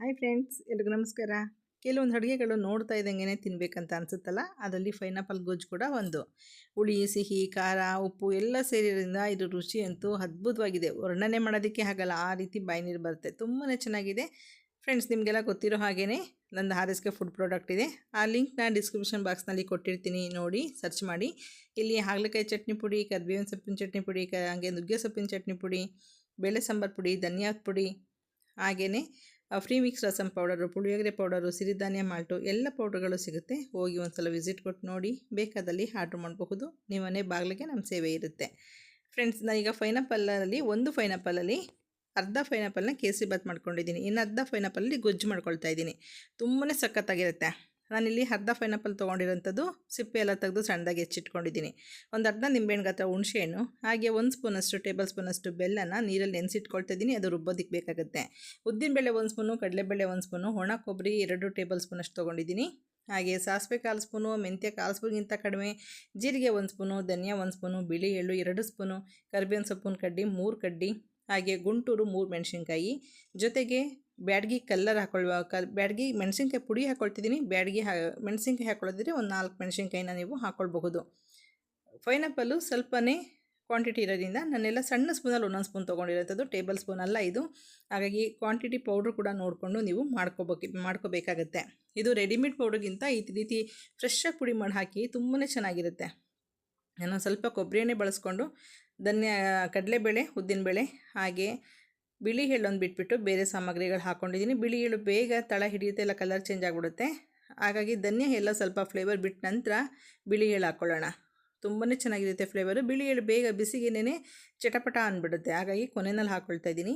Hi friends, ಎಲ್ರಿಗೂ ನಮಸ್ಕಾರ. ಕೆಲವೊಂದು ಅಡುಗೆಗಳು ನೋಡ್ತಾ ಇದ್ದಂಗೆ ತಿನ್ಬೇಕಂತ ಅನಿಸುತ್ತಲ್ಲ? ಅದರಲ್ಲಿ ಪೈನಾಪಲ್ ಗೊಜ್ಜು ಕೂಡ ಒಂದು. ಹುಳಿ, ಸಿಹಿ, ಖಾರ, ಉಪ್ಪು ಎಲ್ಲ ಸೇರಿರೋದ್ರಿಂದ ಇದು ರುಚಿ ಅಂತೂ ಅದ್ಭುತವಾಗಿದೆ. ವರ್ಣನೆ ಮಾಡೋದಕ್ಕೆ ಆಗಲ್ಲ ಆ ರೀತಿ ಬಾಯಿ ನೀರು ಬರುತ್ತೆ. ತುಂಬಾ ಚೆನ್ನಾಗಿದೆ. ಫ್ರೆಂಡ್ಸ್, ನಿಮಗೆಲ್ಲ ಗೊತ್ತಿರೋ ಹಾಗೇ ನಂದು ಆರ್ ಎಸ್ ಫುಡ್ ಪ್ರಾಡಕ್ಟ್ ಇದೆ. ಆ ಲಿಂಕ್ನ ಡಿಸ್ಕ್ರಿಪ್ಷನ್ ಬಾಕ್ಸ್ನಲ್ಲಿ ಕೊಟ್ಟಿರ್ತೀನಿ ನೋಡಿ ಸರ್ಚ್ ಮಾಡಿ. ಇಲ್ಲಿ ಹಾಗಲಕಾಯಿ ಚಟ್ನಿ ಪುಡಿ, ಕರ್ಬೇವಿನ ಸೊಪ್ಪಿನ ಚಟ್ನಿ ಪುಡಿ, ಕ ಹಾಗೆ ನುಗ್ಗೆ ಸೊಪ್ಪಿನ ಚಟ್ನಿ ಪುಡಿ, ಬೇಳೆ ಸಾಂಬಾರು ಪುಡಿ, ಧನಿಯಾದ ಪುಡಿ ಹಾಗೆಯೇ free mix rasam powder puliyogare powder ಸಿರಿಧಾನ್ಯ ಮಾಲ್ಟು ಎಲ್ಲ ಪೌಡರ್ಗಳು ಸಿಗುತ್ತೆ. ಹೋಗಿ ಒಂದು ಸಲ ವಿಸಿಟ್ ಕೊಟ್ಟು ನೋಡಿ, ಬೇಕಾದಲ್ಲಿ ಆರ್ಡ್ರ್ ಮಾಡಬಹುದು. ನೀವು ಮನೆ ಬಾಗಿಲಿಗೆ ನಮ್ಮ ಸೇವೆ ಇರುತ್ತೆ. ಫ್ರೆಂಡ್ಸ್ ನಾನೀಗ ಫೈನಾಪಲ್ಲಲ್ಲಿ ಒಂದು ಫೈನಾಪಲ್ಲಲ್ಲಿ ಅರ್ಧ ಫೈನಾಪಲ್ನ ಕೇಸರಿ ಬಾತ್ ಮಾಡ್ಕೊಂಡಿದ್ದೀನಿ. ಇನ್ನು ಅರ್ಧ ಫೈನಾಪಲ್ಲಲ್ಲಿ ಗೊಜ್ಜು ಮಾಡ್ಕೊಳ್ತಾ ಇದ್ದೀನಿ. ತುಂಬಾ ಸಖತ್ತಾಗಿರುತ್ತೆ. ನಾನಿಲ್ಲಿ ಅರ್ಧ ಪೈನಾಪಲ್ ತೊಗೊಂಡಿರೋಂಥದ್ದು ಸಿಪ್ಪೆ ಎಲ್ಲ ತೆಗೆದು ಸಣ್ಣದಾಗಿ ಹೆಚ್ಚಿಟ್ಕೊಂಡಿದ್ದೀನಿ. ಒಂದು ಅರ್ಧ ನಿಂಬೆಹಣ್ಣು ಗಾತ್ರ ಹುಣಸೆಹಣ್ಣು, ಹಾಗೆ ಒಂದು ಸ್ಪೂನಷ್ಟು ಟೇಬಲ್ ಸ್ಪೂನಷ್ಟು ಬೆಲ್ಲನ ನೀರಲ್ಲಿ ನೆನೆಸಿಟ್ಕೊಳ್ತಾ ಇದ್ದೀನಿ, ಅದು ರುಬ್ಬೋದಕ್ಕೆ ಬೇಕಾಗುತ್ತೆ. ಉದ್ದಿನಬೇಳೆ ಒಂದು ಸ್ಪೂನು, ಕಡಲೆಬೇಳೆ ಒಂದು ಸ್ಪೂನು, ಒಣ ಕೊಬ್ಬರಿ ಎರಡು ಟೇಬಲ್ ಸ್ಪೂನಷ್ಟು ತೊಗೊಂಡಿದ್ದೀನಿ. ಹಾಗೆ ಸಾಸಿವೆ ಕಾಲು ಸ್ಪೂನು, ಮೆಂತ್ಯ ಕಾಲು ಸ್ಪೂನ್ಗಿಂತ ಕಡಿಮೆ, ಜೀರಿಗೆ ಒಂದು ಸ್ಪೂನು, ಧನಿಯಾ ಒಂದು ಸ್ಪೂನು, ಬಿಳಿ ಎಳ್ಳು ಎರಡು ಸ್ಪೂನು, ಕರಿಬೇವಿನ ಸೊಪ್ಪಿನ ಕಡ್ಡಿ ಮೂರು ಕಡ್ಡಿ, ಹಾಗೆ ಗುಂಟೂರು ಮೂರು ಮೆಣಸಿನ್ಕಾಯಿ. ಜೊತೆಗೆ ಬ್ಯಾಡ್ಗಿ ಕಲ್ಲರ್ ಹಾಕೊಳ್ಳುವ ಕಲ್ ಬ್ಯಾಡ್ಗಿ ಮೆಣಸಿನ್ಕಾಯಿ ಪುಡಿ ಹಾಕ್ಕೊಳ್ತಿದ್ದೀನಿ ಬ್ಯಾಡ್ಗಿ ಹಾ, ಮೆಣಸಿನ್ಕಾಯಿ ಹಾಕೊಳ್ಳೋದಿದ್ರೆ ಒಂದು ನಾಲ್ಕು ಮೆಣಸಿನ್ಕಾಯಿನ ನೀವು ಹಾಕ್ಕೊಳ್ಬಹುದು ಪೈನಾಪಲ್ಲು ಸ್ವಲ್ಪನೇ ಕ್ವಾಂಟಿಟಿ ಇರೋದ್ರಿಂದ ನಾನೆಲ್ಲ ಸಣ್ಣ ಸ್ಪೂನಲ್ಲಿ ಒಂದೊಂದು ಸ್ಪೂನ್ ತೊಗೊಂಡಿರೋಂಥದ್ದು. ಟೇಬಲ್ ಸ್ಪೂನ್ ಅಲ್ಲ ಇದು. ಹಾಗಾಗಿ ಕ್ವಾಂಟಿಟಿ ಪೌಡ್ರ್ ಕೂಡ ನೋಡಿಕೊಂಡು ನೀವು ಮಾಡ್ಕೋಬೇಕು, ಮಾಡ್ಕೋಬೇಕಾಗತ್ತೆ. ಇದು ರೆಡಿಮೇಡ್ ಪೌಡ್ರಿಗಿಂತ ಈ ರೀತಿ ಫ್ರೆಶ್ಶಾಗಿ ಪುಡಿ ಮಾಡಿ ಹಾಕಿ ತುಂಬಾ ಚೆನ್ನಾಗಿರುತ್ತೆ. ನಾನು ಸ್ವಲ್ಪ ಕೊಬ್ಬರಿ ಎಣ್ಣೆ ಬಳಸ್ಕೊಂಡು ಧನ್ಯ, ಕಡಲೆಬೇಳೆ, ಉದ್ದಿನಬೇಳೆ ಹಾಗೆ ಬಿಳಿ ಎಳ್ಳೊಂದು ಬಿಟ್ಬಿಟ್ಟು ಬೇರೆ ಸಾಮಗ್ರಿಗಳು ಹಾಕ್ಕೊಂಡಿದ್ದೀನಿ ಬಿಳಿ ಎಳ್ಳು ಬೇಗ ತಳ ಹಿಡಿಯುತ್ತೆ ಇಲ್ಲ ಕಲರ್ ಚೇಂಜ್ ಆಗಿಬಿಡುತ್ತೆ. ಹಾಗಾಗಿ ಧನ್ಯ, ಎಲ್ಲ ಸ್ವಲ್ಪ ಫ್ಲೇವರ್ ಬಿಟ್ಟ ನಂತರ ಬಿಳಿ ಎಳ್ಳು ಹಾಕ್ಕೊಳ್ಳೋಣ ತುಂಬಾ ಚೆನ್ನಾಗಿರುತ್ತೆ ಫ್ಲೇವರು ಬಿಳಿ ಎಳ್ಳು ಬೇಗ ಬಿಸಿಗೆನೇ ಚಟಪಟ ಅಂದ್ಬಿಡುತ್ತೆ ಹಾಗಾಗಿ ಕೊನೆಯಲ್ಲಿ ಹಾಕ್ಕೊಳ್ತಾ ಇದ್ದೀನಿ.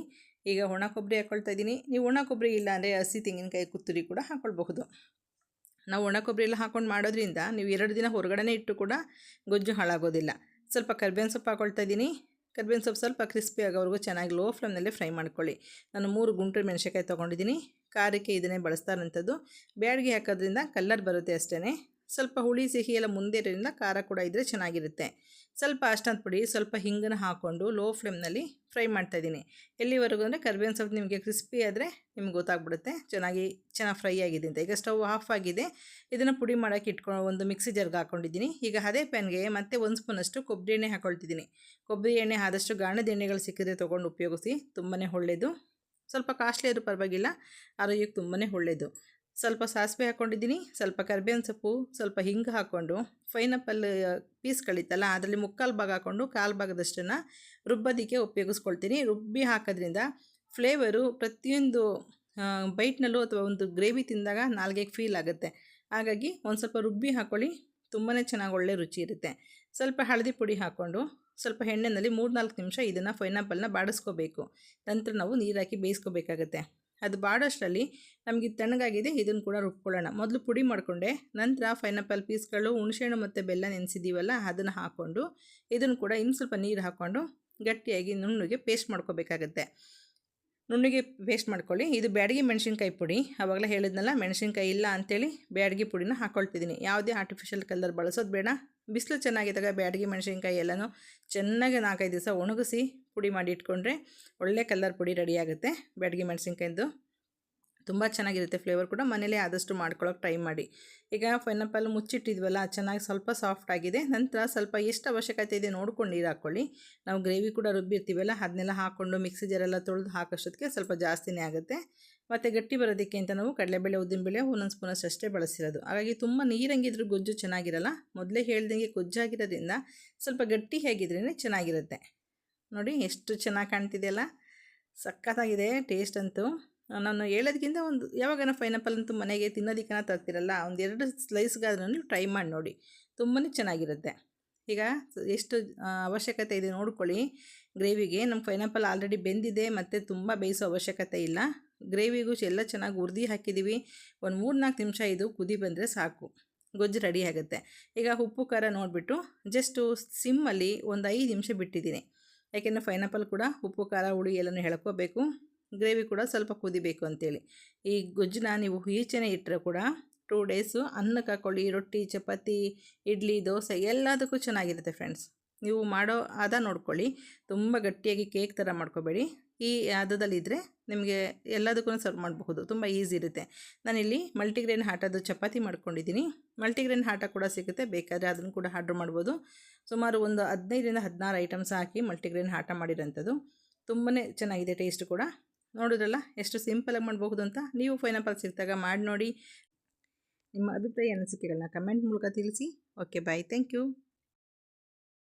ಈಗ ಒಣ ಕೊಬ್ಬರಿ ಹಾಕ್ಕೊಳ್ತಾ ಇದ್ದೀನಿ. ನೀವು ಒಣ ಕೊಬ್ಬರಿ ಇಲ್ಲ ಅಂದರೆ ಹಸಿ ತೆಂಗಿನಕಾಯಿ, ಕುತ್ತುರಿ ಕೂಡ ಹಾಕ್ಕೊಳ್ಬಹುದು ನಾವು ಒಣ ಕೊಬ್ಬರಿ ಎಲ್ಲ ಹಾಕ್ಕೊಂಡು ಮಾಡೋದ್ರಿಂದ ನೀವು ಎರಡು ದಿನ ಹೊರಗಡೆ ಇಟ್ಟು ಕೂಡ ಗೊಜ್ಜು ಹಾಳಾಗೋದಿಲ್ಲ. ಸ್ವಲ್ಪ ಕರ್ಬೇವಿನ ಸೊಪ್ಪು ಹಾಕ್ಕೊಳ್ತಾ ಇದ್ದೀನಿ. ಕರ್ಬೇವಿನ ಸೊಪ್ಪು ಸ್ವಲ್ಪ ಕ್ರಿಸ್ಪಿ ಆಗೋವರೆಗೂ ಚೆನ್ನಾಗಿ ಲೋ ಫ್ಲೇಮ್ನಲ್ಲೇ ಫ್ರೈ ಮಾಡ್ಕೊಳ್ಳಿ. ನಾನು ಮೂರು ಗುಂಟು ಮೆಣಸಿನ್ಕಾಯಿ ತೊಗೊಂಡಿದ್ದೀನಿ. ಖಾರಕ್ಕೆ ಇದನ್ನೇ ಬಳಸ್ತಾರಂಥದ್ದು ಬ್ಯಾಡಿಗೆ ಹಾಕೋದ್ರಿಂದ ಕಲ್ಲರ್ ಬರುತ್ತೆ ಅಷ್ಟೇ ಸ್ವಲ್ಪ ಹುಳಿ ಸಿಹಿ ಎಲ್ಲ ಮುಂದೆ ಇರೋದ್ರಿಂದ ಖಾರ ಕೂಡ ಇದ್ದರೆ ಚೆನ್ನಾಗಿರುತ್ತೆ. ಸ್ವಲ್ಪ ಅಷ್ಟಂತ ಪುಡಿ, ಸ್ವಲ್ಪ ಹಿಂಗನ್ನು ಹಾಕ್ಕೊಂಡು ಲೋ ಫ್ಲೇಮ್ನಲ್ಲಿ ಫ್ರೈ ಮಾಡ್ತಾ ಇದ್ದೀನಿ. ಎಲ್ಲಿವರೆಗೂ ಅಂದರೆ ಕರ್ಬೇವಿನ ಸೊಪ್ಪು ನಿಮಗೆ ಕ್ರಿಸ್ಪಿ ಆದರೆ ನಿಮ್ಗೆ ಗೊತ್ತಾಗ್ಬಿಡುತ್ತೆ. ಚೆನ್ನಾಗಿ ಚೆನ್ನಾಗಿ ಫ್ರೈ ಆಗಿದೆ ಅಂತ. ಈಗ ಸ್ಟವ್ ಆಫ್ ಆಗಿದೆ. ಇದನ್ನು ಪುಡಿ ಮಾಡೋಕ್ಕೆ ಇಟ್ಕೊಂಡು ಒಂದು ಮಿಕ್ಸಿ ಜರ್ಗೆ ಹಾಕ್ಕೊಂಡಿದ್ದೀನಿ ಈಗ ಅದೇ ಪ್ಯಾನ್ಗೆ ಮತ್ತೆ ಒಂದು ಸ್ಪೂನಷ್ಟು ಕೊಬ್ಬರಿ ಎಣ್ಣೆ ಹಾಕ್ಕೊಳ್ತಿದ್ದೀನಿ ಕೊಬ್ಬರಿ ಎಣ್ಣೆ ಆದಷ್ಟು ಗಾಣದ ಎಣ್ಣೆಗಳು ಸಿಕ್ಕಿದ್ರೆ ತೊಗೊಂಡು ಉಪಯೋಗಿಸಿ ತುಂಬಾ ಒಳ್ಳೆಯದು ಸ್ವಲ್ಪ ಕಾಸ್ಟ್ಲಿ ಆದರೂ ಪರವಾಗಿಲ್ಲ, ಆರೋಗ್ಯಕ್ಕೆ ತುಂಬಾ ಒಳ್ಳೆಯದು ಸ್ವಲ್ಪ ಸಾಸಿವೆ ಹಾಕ್ಕೊಂಡಿದ್ದೀನಿ ಸ್ವಲ್ಪ ಕರಿಬೇವಿನ ಸೊಪ್ಪು, ಸ್ವಲ್ಪ ಹಿಂಗೆ ಹಾಕ್ಕೊಂಡು ಪೈನಪ್ಪಲ್ ಪೀಸ್ಗಳಿತ್ತಲ್ಲ ಅದರಲ್ಲಿ ಮುಕ್ಕಾಲು ಭಾಗ ಹಾಕ್ಕೊಂಡು ಕಾಲು ಭಾಗದಷ್ಟನ್ನು ರುಬ್ಬೋದಕ್ಕೆ ಉಪಯೋಗಿಸ್ಕೊಳ್ತೀನಿ. ರುಬ್ಬಿ ಹಾಕೋದ್ರಿಂದ ಫ್ಲೇವರು ಪ್ರತಿಯೊಂದು ಬೈಟ್ನಲ್ಲೂ ಅಥವಾ ಒಂದು ಗ್ರೇವಿ ತಿಂದಾಗ ನಾಲ್ಗೆಗೆ ಫೀಲ್ ಆಗುತ್ತೆ. ಹಾಗಾಗಿ ಒಂದು ಸ್ವಲ್ಪ ರುಬ್ಬಿ ಹಾಕ್ಕೊಳ್ಳಿ ತುಂಬಾ ಚೆನ್ನಾಗಿ ಒಳ್ಳೆ ರುಚಿ ಇರುತ್ತೆ. ಸ್ವಲ್ಪ ಹಳದಿ ಪುಡಿ ಹಾಕ್ಕೊಂಡು ಸ್ವಲ್ಪ ಎಣ್ಣೆಯಲ್ಲಿ ಮೂರು ನಾಲ್ಕು ನಿಮಿಷ ಇದನ್ನು ಫೈನಾಪಲ್ನ ಬಾಡಿಸ್ಕೋಬೇಕು. ನಂತರ ನಾವು ನೀರಾಕಿ ಬೇಯಿಸ್ಕೋಬೇಕಾಗತ್ತೆ. ಅದು ಬಾಡೋಷ್ಟರಲ್ಲಿ ನಮಗೆ ತಣ್ಣಗಾಗಿದೆ, ಇದನ್ನು ಕೂಡ ರುಬ್ಕೊಳ್ಳೋಣ. ಮೊದಲು ಪುಡಿ ಮಾಡಿಕೊಂಡೆ, ನಂತರ ಪೈನಾಪಲ್ ಪೀಸ್ಗಳು ಹುಣಸೆಹಣ್ಣು ಮತ್ತು ಬೆಲ್ಲ ನೆನೆಸಿದ್ದೀವಲ್ಲ ಅದನ್ನು ಹಾಕ್ಕೊಂಡು ಇದನ್ನು ಕೂಡ ಇನ್ನು ಸ್ವಲ್ಪ ನೀರು ಹಾಕ್ಕೊಂಡು ಗಟ್ಟಿಯಾಗಿ ನುಣ್ಣಗೆ ಪೇಸ್ಟ್ ಮಾಡ್ಕೋಬೇಕಾಗತ್ತೆ. ನುಣ್ಣಿಗೆ ಪೇಸ್ಟ್ ಮಾಡ್ಕೊಳ್ಳಿ. ಇದು ಬ್ಯಾಡಗಿ ಮೆಣಸಿನ್ಕಾಯಿ ಪುಡಿ. ಆವಾಗಲೇ ಹೇಳಿದ್ನಲ್ಲ, ಮೆಣಸಿನ್ಕಾಯಿ ಇಲ್ಲ ಅಂಥೇಳಿ ಬ್ಯಾಡಗಿ ಪುಡಿನ ಹಾಕ್ಕೊಳ್ತಿದ್ದೀನಿ ಯಾವುದೇ ಆರ್ಟಿಫಿಷಿಯಲ್ ಕಲರ್ ಬಳಸೋದು ಬೇಡ. ಬಿಸಿಲು ಚೆನ್ನಾಗಿದ್ದಾಗ ಬ್ಯಾಡಗಿ ಮೆಣಸಿನ್ಕಾಯಿ ಎಲ್ಲನೂ ಚೆನ್ನಾಗಿ ನಾಲ್ಕೈದು ದಿವಸ ಒಣಗಿಸಿ ಪುಡಿ ಮಾಡಿ ಇಟ್ಕೊಂಡ್ರೆ ಒಳ್ಳೆ ಕಲರ್ ಪುಡಿ ರೆಡಿ ಆಗುತ್ತೆ. ಬ್ಯಾಡಗಿ ಮೆಣಸಿನ್ಕಾಯ್ದು ತುಂಬ ಚೆನ್ನಾಗಿರುತ್ತೆ ಫ್ಲೇವರ್ ಕೂಡ. ಮನೇಲೇ ಆದಷ್ಟು ಮಾಡ್ಕೊಳ್ಳೋಕೆ ಟ್ರೈ ಮಾಡಿ. ಈಗ ಪೈನಾಪಲ್ ಮುಚ್ಚಿಟ್ಟಿದ್ವಲ್ಲ, ಚೆನ್ನಾಗಿ ಸ್ವಲ್ಪ ಸಾಫ್ಟ್ ಆಗಿದೆ. ನಂತರ ಸ್ವಲ್ಪ ಎಷ್ಟು ಅವಶ್ಯಕತೆ ಇದೆ ನೋಡ್ಕೊಂಡು ನೀರು ಹಾಕ್ಕೊಳ್ಳಿ ನಾವು ಗ್ರೇವಿ ಕೂಡ ರುಬ್ಬಿರ್ತೀವಲ್ಲ ಅದನ್ನೆಲ್ಲ ಹಾಕ್ಕೊಂಡು ಮಿಕ್ಸಿ ಜರೆಲ್ಲ ತೊಳೆದು ಹಾಕೋಷ್ಟೊತ್ತಿಗೆ ಸ್ವಲ್ಪ ಜಾಸ್ತಿನೇ ಆಗುತ್ತೆ. ಮತ್ತು ಗಟ್ಟಿ ಬರೋದಕ್ಕೆ ಅಂತ ನಾವು ಕಡಲೆಬೇಳೆ, ಉದ್ದಿನಬೇಳೆ ಒಂದೊಂದು ಸ್ಪೂನಷ್ಟು ಅಷ್ಟೇ ಬಳಸಿರೋದು. ಹಾಗಾಗಿ ತುಂಬ ನೀರಂಗಿದ್ರೂ ಗೊಜ್ಜು ಚೆನ್ನಾಗಿರಲ್ಲ. ಮೊದಲೇ ಹೇಳ್ದಂಗೆ ಗೊಜ್ಜಾಗಿರೋದ್ರಿಂದ ಸ್ವಲ್ಪ ಗಟ್ಟಿ ಹೇಗಿದ್ರೇ ಚೆನ್ನಾಗಿರುತ್ತೆ. ನೋಡಿ ಎಷ್ಟು ಚೆನ್ನಾಗಿ ಕಾಣ್ತಿದೆಯಲ್ಲ. ಸಖತ್ತಾಗಿದೆ ಟೇಸ್ಟ್ ಅಂತೂ. ನಾನು ಹೇಳೋದಕ್ಕಿಂತ ಒಂದು ಯಾವಾಗನ ಪೈನಾಪಲ್ ಅಂತೂ ಮನೆಗೆ ತಿನ್ನೋದಕ್ಕನ ತರ್ತಿರಲ್ಲ, ಒಂದು ಎರಡು ಸ್ಲೈಸ್ಗಾದ್ರೂ ನೀವು ಟ್ರೈ ಮಾಡಿ ನೋಡಿ. ತುಂಬಾ ಚೆನ್ನಾಗಿರುತ್ತೆ. ಈಗ ಎಷ್ಟು ಅವಶ್ಯಕತೆ ಇದೆ ನೋಡ್ಕೊಳ್ಳಿ. ಗ್ರೇವಿಗೆ ನಮ್ಮ ಪೈನಾಪಲ್ ಆಲ್ರೆಡಿ ಬೆಂದಿದೆ, ಮತ್ತು ತುಂಬ ಬೇಯಿಸೋ ಅವಶ್ಯಕತೆ ಇಲ್ಲ. ಗ್ರೇವಿಗೂ ಎಲ್ಲ ಚೆನ್ನಾಗಿ ಉರ್ದಿ ಹಾಕಿದ್ದೀವಿ ಒಂದು ಮೂರು ನಾಲ್ಕು ನಿಮಿಷ ಇದು ಕುದಿ ಬಂದರೆ ಸಾಕು. ಗೊಜ್ಜು ರೆಡಿ ಆಗುತ್ತೆ. ಈಗ ಉಪ್ಪು ಖಾರ ನೋಡಿಬಿಟ್ಟು ಜಸ್ಟು ಸಿಮ್ಮಲ್ಲಿ ಒಂದು ಐದು ನಿಮಿಷ ಬಿಟ್ಟಿದ್ದೀನಿ. ಯಾಕೆಂದರೆ ಪೈನಾಪಲ್ ಕೂಡ ಉಪ್ಪು, ಖಾರ, ಹುಳಿ ಎಲ್ಲನೂ ಹೇಳ್ಕೋಬೇಕು ಗ್ರೇವಿ ಕೂಡ ಸ್ವಲ್ಪ ಕುದಿಬೇಕು ಅಂತೇಳಿ. ಈ ಗೊಜ್ಜನ್ನ ನೀವು ಈಚೆನೇ ಇಟ್ಟರೆ ಕೂಡ ಟೂ ಡೇಸು ಅನ್ನಕ್ಕೆ ಹಾಕ್ಕೊಳ್ಳಿ ರೊಟ್ಟಿ, ಚಪಾತಿ, ಇಡ್ಲಿ, ದೋಸೆ ಎಲ್ಲದಕ್ಕೂ ಚೆನ್ನಾಗಿರುತ್ತೆ ಫ್ರೆಂಡ್ಸ್ ನೀವು ಮಾಡೋ ಅದ ನೋಡ್ಕೊಳ್ಳಿ. ತುಂಬ ಗಟ್ಟಿಯಾಗಿ ಕೇಕ್ ಥರ ಮಾಡ್ಕೋಬೇಡಿ. ಈ ಹದದಲ್ಲಿದ್ದರೆ ನಿಮಗೆ ಎಲ್ಲದಕ್ಕೂ ಸರ್ವ್ ಮಾಡಬಹುದು. ತುಂಬ ಈಸಿ ಇರುತ್ತೆ. ನಾನಿಲ್ಲಿ ಮಲ್ಟಿಗ್ರೇನ್ ಹಾಟದು ಚಪಾತಿ ಮಾಡ್ಕೊಂಡಿದ್ದೀನಿ. ಮಲ್ಟಿಗ್ರೇನ್ ಹಾಟ ಕೂಡ ಸಿಗುತ್ತೆ. ಬೇಕಾದರೆ ಅದನ್ನು ಕೂಡ ಆರ್ಡ್ರ್ ಮಾಡ್ಬೋದು. ಸುಮಾರು ಒಂದು ಹದಿನೈದರಿಂದ ಹದಿನಾರು ಐಟಮ್ಸ್ ಹಾಕಿ ಮಲ್ಟಿಗ್ರೇನ್ ಹಾಟ ಮಾಡಿರೋಂಥದ್ದು. ತುಂಬಾ ಚೆನ್ನಾಗಿದೆ ಟೇಸ್ಟ್ ಕೂಡ. ನೋಡಿದ್ರಲ್ಲ ಎಷ್ಟು ಸಿಂಪಲಾಗಿ ಮಾಡಬಹುದು ಅಂತ. ನೀವು ಫೈನಾಪಲ್ ಸಿಗ್ತಾಗ ಮಾಡಿ ನೋಡಿ. ನಿಮ್ಮ ಅಭಿಪ್ರಾಯ ಅನಿಸಿಕೆಗಳನ್ನ ಕಮೆಂಟ್ ಮೂಲಕ ತಿಳಿಸಿ. Okay, bye. Thank you.